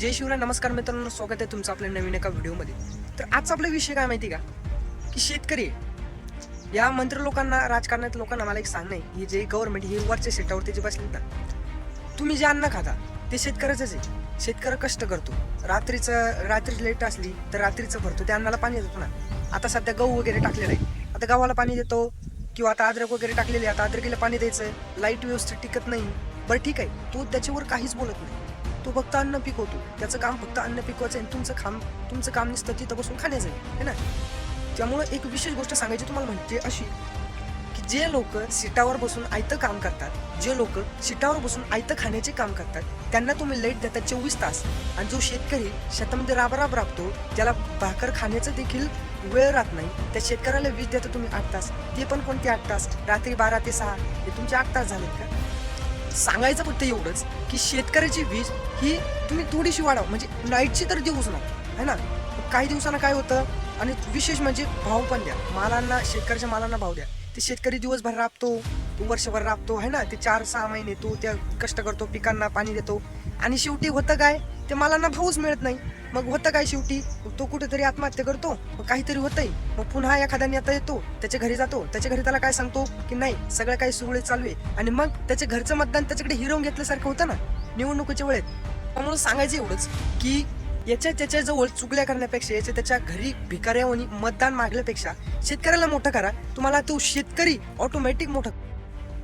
जय शिवराय नमस्कार मित्रांनो स्वागत आहे तुमचं आपल्या नवीन एका व्हिडिओमध्ये. तर आजचा आपला विषय काय माहिती का? की शेतकरी या मंत्री लोकांना राजकारणात लोकांना मला एक सांगणं आहे. ही जे गव्हर्नमेंट ही वरच्या सीटावरती जे बसलेत ना तुम्ही जे अन्न खाता ते शेतकऱ्याचंच आहे. शेतकरी कष्ट करतो. रात्रीचं रात्री लेट असली तर रात्रीचं भरतो. त्या अन्नाला पाणी देतो ना. आता सध्या गहू वगैरे टाकलेलं आहे. आता गव्हाला पाणी देतो. किंवा आता अद्रक वगैरे टाकलेले आता अद्रकीला पाणी द्यायचं. लाइट व्यवस्थित टिकत नाही. बरं ठीक आहे. तो त्याच्यावर काहीच बोलत नाही. तो फक्त अन्न पिकवतो. त्याचं काम फक्त अन्न पिकवायचं आहे आणि तुमचं काम तुमचं काम नसतं तिथं बसून खाण्याचं आहे. है ना? त्यामुळं एक विशेष गोष्ट सांगायची तुम्हाला म्हणजे अशी की जे लोक सीटावर बसून आयतं काम करतात जे लोक सीटावर बसून आयतं खाण्याचे काम करतात त्यांना तुम्ही लाइट देतात चोवीस तास. आणि जो शेतकरी शेतामध्ये राबराब राबतो त्याला भाकर खाण्याचं देखील वेळ राहत नाही. त्या शेतकऱ्याला वीज देता तुम्ही आठ तास. ते पण कोणते आठ तास? रात्री बारा ते सहा. हे तुमचे आठ तास झालेत का? सांगायचं फक्त एवढंच की शेतकऱ्याची वीज ही तुम्ही थोडीशी वाढवा. म्हणजे नाईटची तर देऊच ना है ना? काही दिवसांना काय होतं? आणि विशेष म्हणजे भाव पण द्या. मालांना शेतकऱ्याच्या मालांना भाव द्या. ते शेतकरी दिवसभर राबतो. वर्षभर राबतो आहे ना? ते चार सहा महिने तो त्या कष्ट करतो पिकांना पाणी देतो. आणि शेवटी होतं काय? ते मालांना भाऊच मिळत नाही. मग होतं काय शेवटी? तो कुठेतरी आत्महत्या करतो. मग काहीतरी होतंय. मग पुन्हा एखाद्याने नेता येतो त्याच्या घरी जातो. त्याच्या घरी त्याला काय सांगतो? की नाही सगळं काही सुरळीत चालू आहे. आणि मग त्याच्या घरचं मतदान त्याच्याकडे हिरवून घेतल्यासारखं होतं ना निवडणुकीच्या वेळेत. त्यामुळे सांगायचं एवढंच की याच्या त्याच्याजवळ चुकल्या करण्यापेक्षा याच्या त्याच्या घरी भिकाऱ्यावनी मतदान मागल्यापेक्षा शेतकऱ्याला मोठं करा. तुम्हाला तो शेतकरी ऑटोमॅटिक मोठं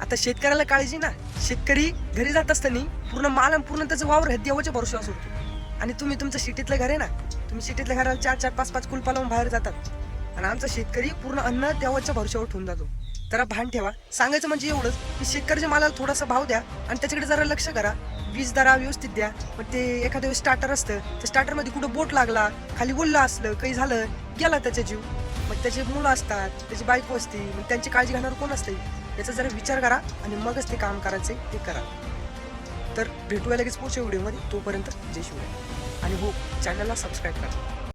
आता शेतकऱ्याला काळजी ना. शेतकरी घरी जात असताना पूर्ण माल आणि पूर्ण त्याचं वावर देवाच्या भरोशावर सोडतो. आणि तुम्ही तुमचं सिटीतलं घर आहे ना तुम्ही सिटीतल्या घराला चार चार पाच पाच कुलपा लावून बाहेर जातात. आणि आमचा शेतकरी पूर्ण अन्न देवाच्या भरोशावर ठेवून जातो. जरा भान ठेवा. सांगायचं म्हणजे एवढंच की शेतकऱ्याच्या मालाला थोडासा भाव द्या आणि त्याच्याकडे जरा लक्ष करा. वीज दरा व्यवस्थित द्या. मग ते एखाद्या वेळेस स्टार्टर असतं. त्या स्टार्टरमध्ये कुठं बोट लागला खाली बोललं असलं काही झालं गेला त्याचा जीव. मग त्याचे मुलं असतात त्याची बायको असते मग त्यांची काळजी घेणार कोण असते याचा जरा विचार करा आणि मगच ते काम करायचे ते करा. तर भेटूया लगेच पुढच्या व्हिडिओमध्ये. तोपर्यंत जय शिवराय. आणि हो चॅनलला सबस्क्राईब करा.